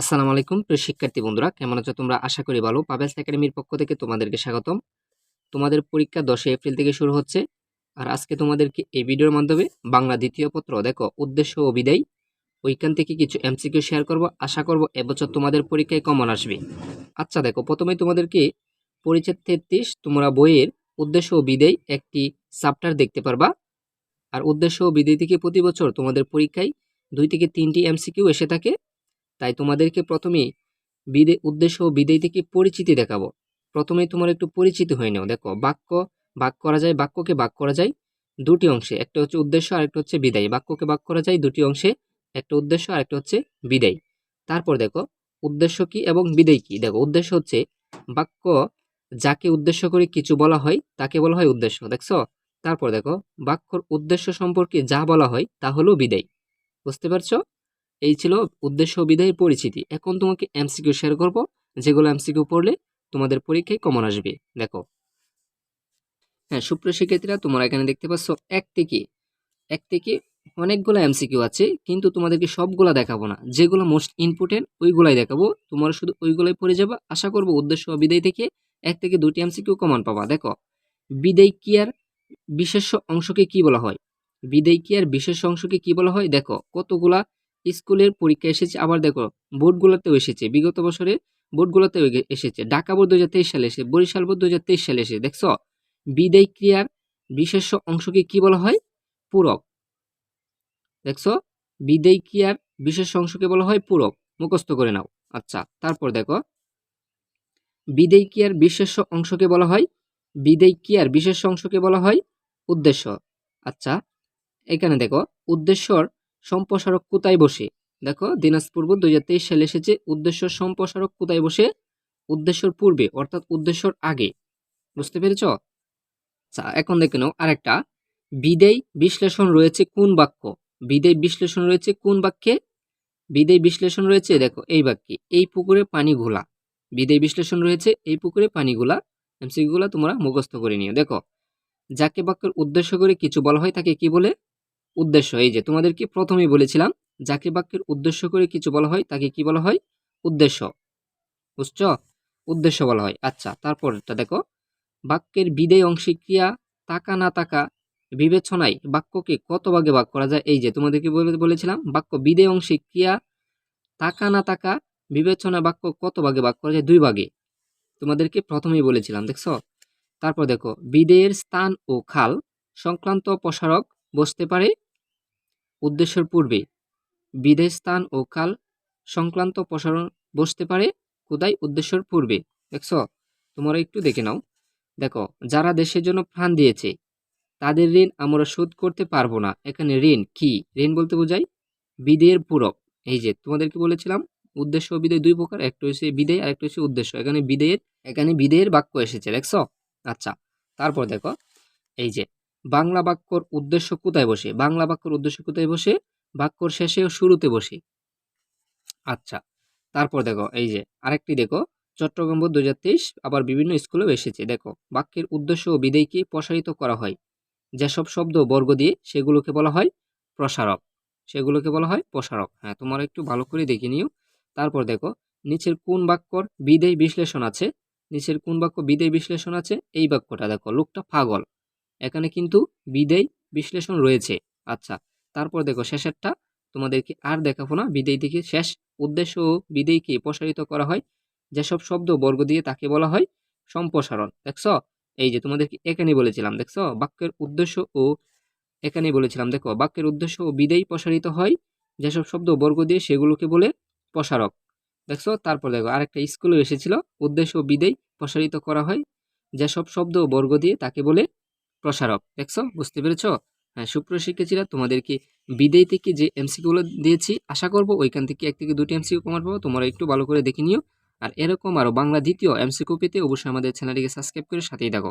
আসসালামু আলাইকুম প্রিয় শিক্ষার্থী বন্ধুরা, কেমন আছো তোমরা? আশা করি ভালো। পাবেলস একাডেমির পক্ষ থেকে তোমাদেরকে স্বাগতম। তোমাদের পরীক্ষা দশই এপ্রিল থেকে শুরু হচ্ছে আর আজকে তোমাদেরকে এই ভিডিওর মাধ্যমে বাংলা দ্বিতীয় পত্র, দেখো, উদ্দেশ্য ও বিদায়, ওইখান থেকে কিছু এমসিকিউ শেয়ার করব। আশা করব এবছর তোমাদের পরীক্ষায় কমন আসবে। আচ্ছা দেখো প্রথমে তোমাদেরকে পরিচ্ছেদ তেত্রিশ, তোমরা বইয়ের উদ্দেশ্য ও বিদায় একটি চ্যাপ্টার দেখতে পারবা। আর উদ্দেশ্য ও বিদায় থেকে প্রতি বছর তোমাদের পরীক্ষায় দুই থেকে তিনটি এমসিকিউ এসে থাকে। তাই তোমাদেরকে প্রথমে বিদে, উদ্দেশ্য ও বিদেয় থেকে পরিচিতি দেখাবো। প্রথমে তোমার একটু পরিচিতি হয়ে নাও। দেখো, বাক্য, বাক করা যায়, বাক্যকে বাক করা যায় দুটি অংশে। একটা হচ্ছে উদ্দেশ্য আর একটা হচ্ছে বিদায়। বাক্যকে বাক করা যায় দুটি অংশে, একটা উদ্দেশ্য আর একটা হচ্ছে বিদায়। তারপর দেখো, উদ্দেশ্য কি এবং বিদায় কি? দেখো, উদ্দেশ্য হচ্ছে বাক্য যাকে উদ্দেশ্য করে কিছু বলা হয়, তাকে বলা হয় উদ্দেশ্য, দেখছ? তারপর দেখো, বাক্যর উদ্দেশ্য সম্পর্কে যা বলা হয় তা হলো বিদায়। বুঝতে পারছ? এই ছিল উদ্দেশ্য ও বিদায়ের পরিচিতি। এখন তোমাকে এমসিকিউ শেয়ার করব, যেগুলো এমসিকিউ পড়লে তোমাদের পরীক্ষায় কমন আসবে। দেখো। হ্যাঁ সুপ্রিয় শিক্ষার্থীরা, তোমরা এখানে দেখতে পাচ্ছ এক থেকে এক থেকে অনেকগুলো এমসিকিউ আছে, কিন্তু তোমাদেরকে সবগুলা দেখাবো না। যেগুলো মোস্ট ইম্পর্টেন্ট ওইগুলাই দেখাবো। তোমরা শুধু ওইগুলাই পড়ে যাবে। আশা করব উদ্দেশ্য বিদায় থেকে এক থেকে দুটি এমসিকিউ কমন পাবা। দেখো, বিদায় কিয়ার বিশেষ অংশকে কি বলা হয়? বিদায় কিয়ার বিশেষ অংশকে কি বলা হয়? দেখো, কতগুলা স্কুলের পরীক্ষা এসেছে, আবার দেখো বোর্ডগুলোতেও এসেছে। বিগত বছরে বোর্ডগুলোতেও এসেছে। ঢাকা বোর্ড দু হাজার তেইশ সালে এসে বরিশাল বোর্ড দু হাজার তেইশ সালে এসে দেখছ? বিদায় ক্রিয়ার বিশেষ অংশকে কি বলা হয়? পূরক। দেখছ? বিদায় ক্রিয়ার বিশেষ অংশকে বলা হয় পূরক। মুখস্থ করে নাও। আচ্ছা তারপর দেখো। বিদায় ক্রিয়ার বিশেষ অংশকে বলা হয়, বিদায় ক্রিয়ার বিশেষ অংশকে বলা হয় উদ্দেশ্য। আচ্ছা এখানে দেখো, উদ্দেশ্যর সম্প্রসারক কোথায় বসে? দেখো, দিনাজপুর বোর্ড দুই সালে এসেছে, উদ্দেশ্য সম্প্রসারক কোথায় বসে? উদ্দেশ্যর পূর্বে, অর্থাৎ উদ্দেশ্যর আগে। বুঝতে পেরেছ? আচ্ছা এখন দেখে নাও আরেকটা। বিদেয় বিশ্লেষণ রয়েছে কোন বাক্য? বিদেয় বিশ্লেষণ রয়েছে কোন বাক্যে? বিদেয় বিশ্লেষণ রয়েছে, দেখো, এই বাক্যে, এই পুকুরে পানি ঘোলা। বিদেয় বিশ্লেষণ রয়েছে, এই পুকুরে পানি ঘোলা। এমসিগুলা তোমরা মুখস্থ করে নিও। দেখো, যাকে বাক্যের উদ্দেশ্য করে কিছু বলা হয় তাকে কি বলে? উদ্দেশ্য এই যে তোমাদেরকে প্রথমেই বলেছিলাম, যাকে বাক্যের উদ্দেশ্য করে কিছু বলা হয়, তাকে কি বলা হয়? উদ্দেশ্য। বুঝছ? উদ্দেশ্য বলা হয়। আচ্ছা তারপরটা দেখো। বাক্যের বিদেয় অংশে ক্রিয়া তাকা না তাকা বিবেচনায় বাক্যকে কত ভাগে ভাগ করা যায়? এই যে তোমাদেরকে বলেছিলাম, বাক্য বিদেয় অংশে ক্রিয়া তাকা না তাকা বিবেচনা বাক্য কত ভাগে ভাগ করা যায়? দুই ভাগে। তোমাদেরকে প্রথমেই বলেছিলাম, দেখছ? তারপর দেখো, বিদেয়ের স্থান ও খাল, সংক্রান্ত প্রসারক বসতে পারে। উদ্দেশ্যের পূর্বে বিদেশ স্থান ও কাল সংক্রান্ত প্রসারণ বসতে পারে। কোথায় উদ্দেশ্যের পূর্বে। দেখছ? তোমরা একটু দেখে নাও। দেখো, যারা দেশের জন্য প্রাণ দিয়েছে, তাদের ঋণ আমরা শোধ করতে পারব না। এখানে ঋণ কি? ঋণ বলতে বোঝায় বিদেয়ের পূরক। এই যে, তোমাদেরকে বলেছিলাম, উদ্দেশ্য বিদেয় দুই প্রকার। একটা হচ্ছে বিদেয় আর একটা হচ্ছে উদ্দেশ্য। এখানে বিদেয়ের এখানে বিদেয়ের বাক্য এসেছে। দেখছ? আচ্ছা তারপর দেখো, এই যে বাংলা বাক্যর উদ্দেশ্য কোথায় বসে? বাংলা বাক্যর উদ্দেশ্য কোথায় বসে? বাক্যর শেষে ও শুরুতে বসে। আচ্ছা তারপর দেখো, এই যে আরেকটি দেখো, চট্টগ্রাম বোর্ড দু আবার বিভিন্ন স্কুলেও এসেছে। দেখো, বাক্যের উদ্দেশ্য ও বিধেয়কে প্রসারিত করা হয়। যেসব শব্দ বর্গ দিয়ে সেগুলোকে বলা হয় প্রসারক। সেগুলোকে বলা হয় প্রসারক। হ্যাঁ তোমরা একটু ভালো করে দেখে নিও। তারপর দেখো, নিচের কোন বাক্যর বিদেয় বিশ্লেষণ আছে? নিচের কোন বাক্য বিদেয় বিশ্লেষণ আছে? এই বাক্যটা দেখো, লোকটা পাগল। এখানে কিন্তু বিদেয় বিশ্লেষণ রয়েছে। আচ্ছা তারপর দেখো শেষেরটা, তোমাদেরকে আর দেখাবো না। বিদেয় থেকে শেষ উদ্দেশ্য ও বিদেয়কে প্রসারিত করা হয়। যেসব শব্দ বর্গ দিয়ে তাকে বলা হয়, সম্প্রসারণ। দেখছ? এই যে তোমাদেরকে এখানে বলেছিলাম, দেখছ? বাক্যের উদ্দেশ্য ও এখানে বলেছিলাম, দেখো? বাক্যের উদ্দেশ্য ও বিদেয় প্রসারিত হয়। যেসব শব্দ বর্গ দিয়ে সেগুলোকে বলে প্রসারক। দেখছ? তারপর দেখো, আরেকটা স্কুলে এসেছিল, উদ্দেশ্য ও বিদেয় প্রসারিত করা হয়। যেসব শব্দ বর্গ দিয়ে তাকে বলে প্রসারক, দেখছ? বুঝতে পেরেছ? হ্যাঁ সুপ্রিয় শিক্ষার্থীরা, তোমাদেরকে বিদেয় থেকে যে এমসিকিউগুলো দিয়েছি, আশা করব ওইখান থেকে এক থেকে দুটি এমসিকিউ কমার পাবো। তোমরা একটু ভালো করে দেখে নিও। আর এরকম আরও বাংলা দ্বিতীয় এমসিকিউ পেতে অবশ্যই আমাদের চ্যানেলটিকে সাবস্ক্রাইব করে সাথেই থাকো।